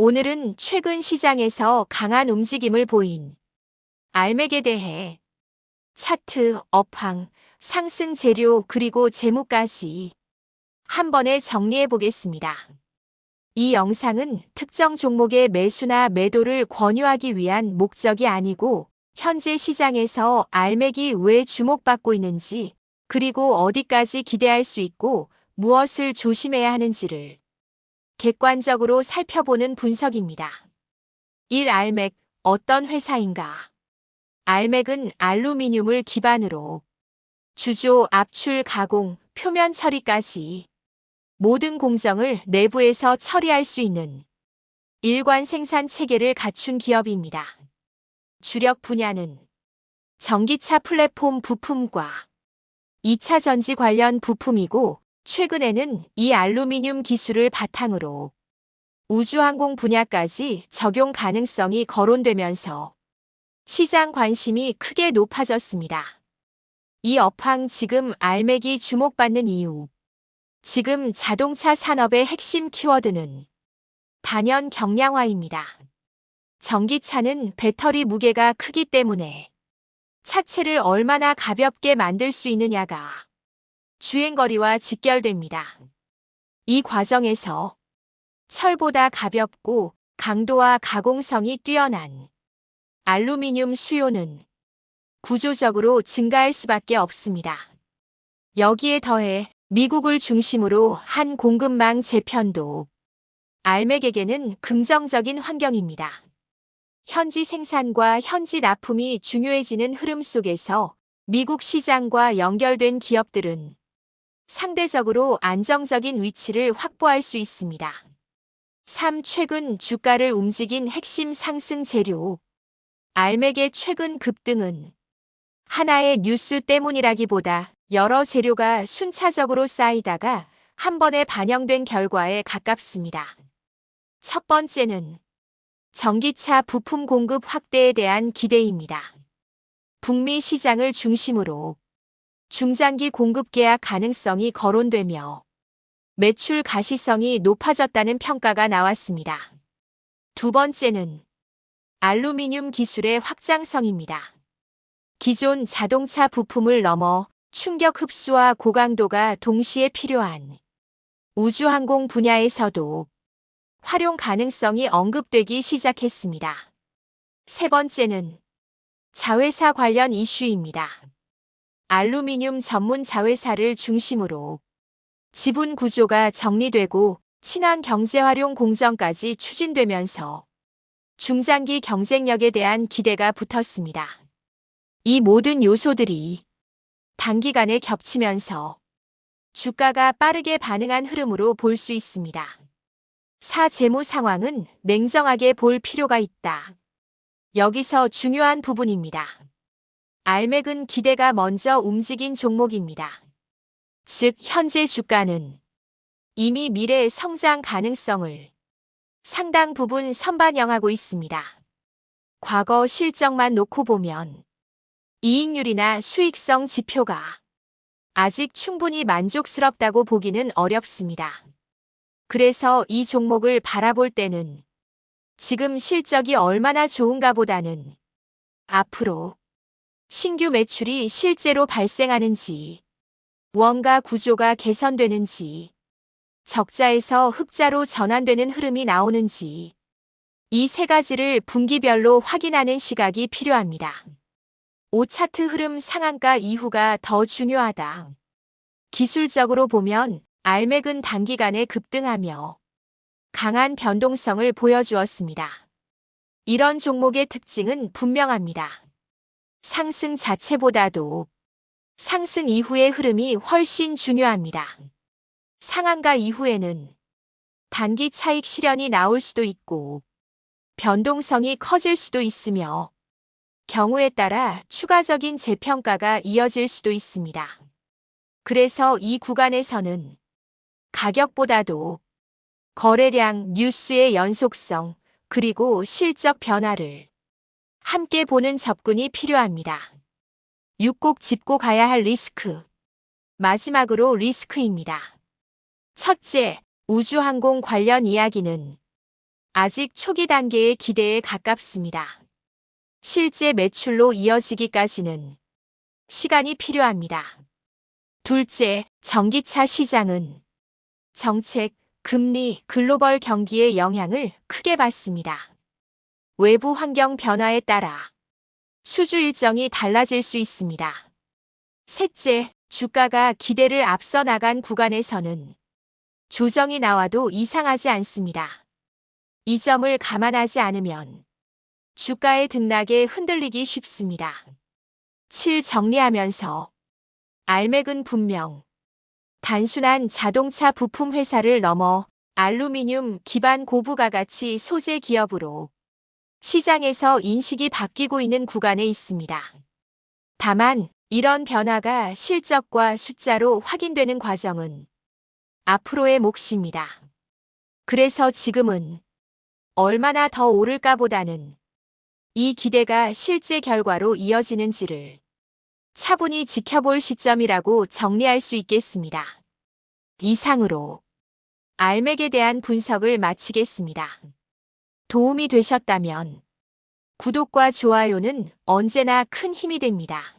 오늘은 최근 시장에서 강한 움직임을 보인 알맥에 대해 차트, 업황, 상승 재료 그리고 재무까지 한 번에 정리해 보겠습니다. 이 영상은 특정 종목의 매수나 매도를 권유하기 위한 목적이 아니고 현재 시장에서 알맥이 왜 주목받고 있는지 그리고 어디까지 기대할 수 있고 무엇을 조심해야 하는지를 객관적으로 살펴보는 분석입니다. 1. 알맥, 어떤 회사인가? 알맥은 알루미늄을 기반으로 주조, 압출, 가공, 표면 처리까지 모든 공정을 내부에서 처리할 수 있는 일관 생산 체계를 갖춘 기업입니다. 주력 분야는 전기차 플랫폼 부품과 2차 전지 관련 부품이고 최근에는 이 알루미늄 기술을 바탕으로 우주항공 분야까지 적용 가능성이 거론되면서 시장 관심이 크게 높아졌습니다. 이 업황 지금 알맥이 주목받는 이유. 지금 자동차 산업의 핵심 키워드는 단연 경량화입니다. 전기차는 배터리 무게가 크기 때문에 차체를 얼마나 가볍게 만들 수 있느냐가 주행거리와 직결됩니다. 이 과정에서 철보다 가볍고 강도와 가공성이 뛰어난 알루미늄 수요는 구조적으로 증가할 수밖에 없습니다. 여기에 더해 미국을 중심으로 한 공급망 재편도 알맥에게는 긍정적인 환경입니다. 현지 생산과 현지 납품이 중요해지는 흐름 속에서 미국 시장과 연결된 기업들은 상대적으로 안정적인 위치를 확보할 수 있습니다. 3. 최근 주가를 움직인 핵심 상승 재료. 알맥의 최근 급등은 하나의 뉴스 때문이라기보다 여러 재료가 순차적으로 쌓이다가 한 번에 반영된 결과에 가깝습니다. 첫 번째는 전기차 부품 공급 확대에 대한 기대입니다. 북미 시장을 중심으로 중장기 공급 계약 가능성이 거론되며 매출 가시성이 높아졌다는 평가가 나왔습니다. 두 번째는 알루미늄 기술의 확장성입니다. 기존 자동차 부품을 넘어 충격 흡수와 고강도가 동시에 필요한 우주항공 분야에서도 활용 가능성이 언급되기 시작했습니다. 세 번째는 자회사 관련 이슈입니다. 알루미늄 전문 자회사를 중심으로 지분 구조가 정리되고 친환 경제 활용 공정까지 추진되면서 중장기 경쟁력에 대한 기대가 붙었습니다. 이 모든 요소들이 단기간에 겹치면서 주가가 빠르게 반응한 흐름으로 볼 수 있습니다. 사 재무 상황은 냉정하게 볼 필요가 있다. 여기서 중요한 부분입니다. 알맥은 기대가 먼저 움직인 종목입니다. 즉, 현재 주가는 이미 미래의 성장 가능성을 상당 부분 선반영하고 있습니다. 과거 실적만 놓고 보면 이익률이나 수익성 지표가 아직 충분히 만족스럽다고 보기는 어렵습니다. 그래서 이 종목을 바라볼 때는 지금 실적이 얼마나 좋은가 보다는 앞으로 신규 매출이 실제로 발생하는지, 원가 구조가 개선되는지, 적자에서 흑자로 전환되는 흐름이 나오는지, 이 세 가지를 분기별로 확인하는 시각이 필요합니다. 5차트 흐름 상한가 이후가 더 중요하다. 기술적으로 보면 알맥은 단기간에 급등하며 강한 변동성을 보여주었습니다. 이런 종목의 특징은 분명합니다. 상승 자체보다도 상승 이후의 흐름이 훨씬 중요합니다. 상한가 이후에는 단기 차익 실현이 나올 수도 있고 변동성이 커질 수도 있으며 경우에 따라 추가적인 재평가가 이어질 수도 있습니다. 그래서 이 구간에서는 가격보다도 거래량, 뉴스의 연속성, 그리고 실적 변화를 함께 보는 접근이 필요합니다. 6꼭 짚고 가야 할 리스크. 마지막으로 리스크입니다. 첫째, 우주항공 관련 이야기는 아직 초기 단계의 기대에 가깝습니다. 실제 매출로 이어지기까지는 시간이 필요합니다. 둘째, 전기차 시장은 정책, 금리, 글로벌 경기의 영향을 크게 받습니다. 외부 환경 변화에 따라 수주 일정이 달라질 수 있습니다. 셋째, 주가가 기대를 앞서 나간 구간에서는 조정이 나와도 이상하지 않습니다. 이 점을 감안하지 않으면 주가의 등락에 흔들리기 쉽습니다. 7. 정리하면서 알맥은 분명 단순한 자동차 부품 회사를 넘어 알루미늄 기반 고부가 가치 소재 기업으로 시장에서 인식이 바뀌고 있는 구간에 있습니다. 다만 이런 변화가 실적과 숫자로 확인되는 과정은 앞으로의 몫입니다. 그래서 지금은 얼마나 더 오를까 보다는 이 기대가 실제 결과로 이어지는지를 차분히 지켜볼 시점이라고 정리할 수 있겠습니다. 이상으로 알맥에 대한 분석을 마치겠습니다. 도움이 되셨다면 구독과 좋아요는 언제나 큰 힘이 됩니다.